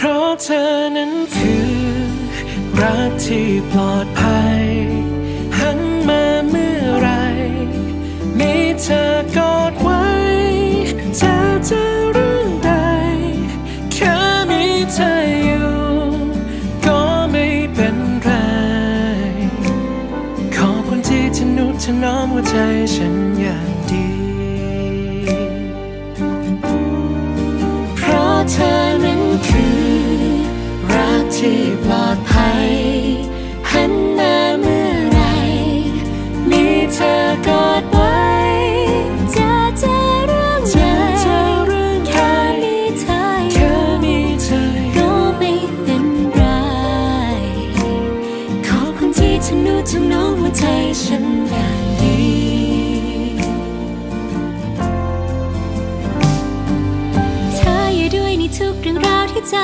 เพราะเธอนั้นคือ รักที่ปลอดภัย หันมาเมื่อไร มีเธอกอดไว้เธอจะเรื่องใดแค่มีเธออยู่ ก็ไม่เป็นไร ขอบคุณที่ทนุถนอมหัวใจฉันอย่างดี เพราะเธอ need to know to know what's